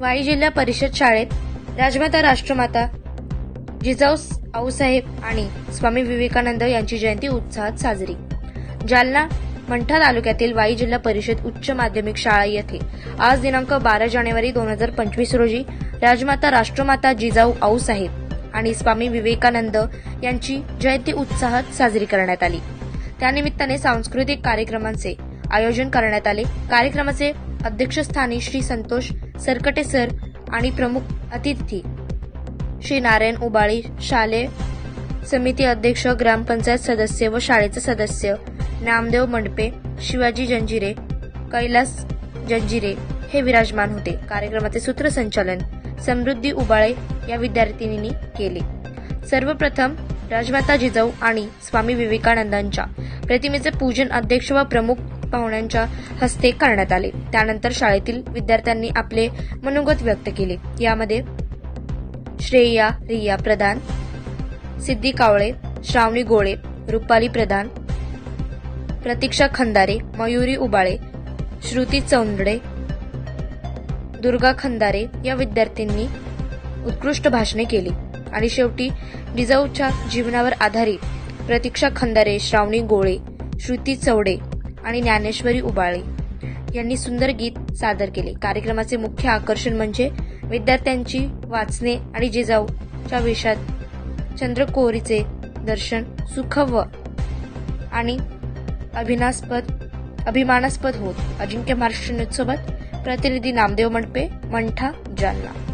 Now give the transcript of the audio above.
वाई जिल्हा परिषद शाळेत राजमाता राष्ट्रमाता जिजाऊ आऊसाहेब आणि स्वामी विवेकानंद यांची जयंती उत्साहात साजरी. जालना मंठा तालुक्यातील वाई जिल्हा परिषद उच्च माध्यमिक शाळा येथे आज दिनांक बारा जानेवारी दोन हजार पंचवीस रोजी राजमाता राष्ट्रमाता जिजाऊ आऊसाहेब आणि स्वामी विवेकानंद यांची जयंती उत्साहात साजरी करण्यात आली. त्यानिमित्ताने सांस्कृतिक कार्यक्रमांचे आयोजन करण्यात आले. कार्यक्रमाचे अध्यक्षस्थानी श्री संतोष सरकटे सर आणि प्रमुख अतिथी श्री नारायण उबाळी शालेय समिती अध्यक्ष ग्रामपंचायत सदस्य व शाळेचे सदस्य नामदेव मंडपे शिवाजी जंजिरे कैलास जंजिरे हे विराजमान होते. कार्यक्रमाचे सूत्रसंचालन समृद्धी उबाळे या विद्यार्थिनींनी केले. सर्वप्रथम राजमाता जिजाऊ आणि स्वामी विवेकानंदांच्या प्रतिमेचे पूजन अध्यक्ष व प्रमुख पाहुण्यांच्या हस्ते करण्यात आले. त्यानंतर शाळेतील विद्यार्थ्यांनी आपले मनोगत व्यक्त केले. यामध्ये श्रेया रिया प्रधान सिद्धी कावळे श्रावणी गोळे रुपाली प्रधान प्रतीक्षा खंदारे मयुरी उबाळे श्रुती चौंदडे दुर्गा खंदारे या विद्यार्थ्यांनी उत्कृष्ट भाषणे केली. आणि शेवटी जिजाऊच्या जीवनावर आधारित प्रतीक्षा खंदारे श्रावणी गोळे श्रुती चौडे आणि ज्ञानेश्वरी उबाळे यांनी सुंदर गीत सादर केले. कार्यक्रमाचे मुख्य आकर्षण म्हणजे विद्यार्थ्यांची वाचणे आणि जिजाऊच्या वेशात चंद्रकोरीचे दर्शन सुखव आणि अभिनास्पद अभिमानास्पद होत. अजिंक्य महाराष्ट्र प्रतिनिधी नामदेव मंडपे मंठा जालना.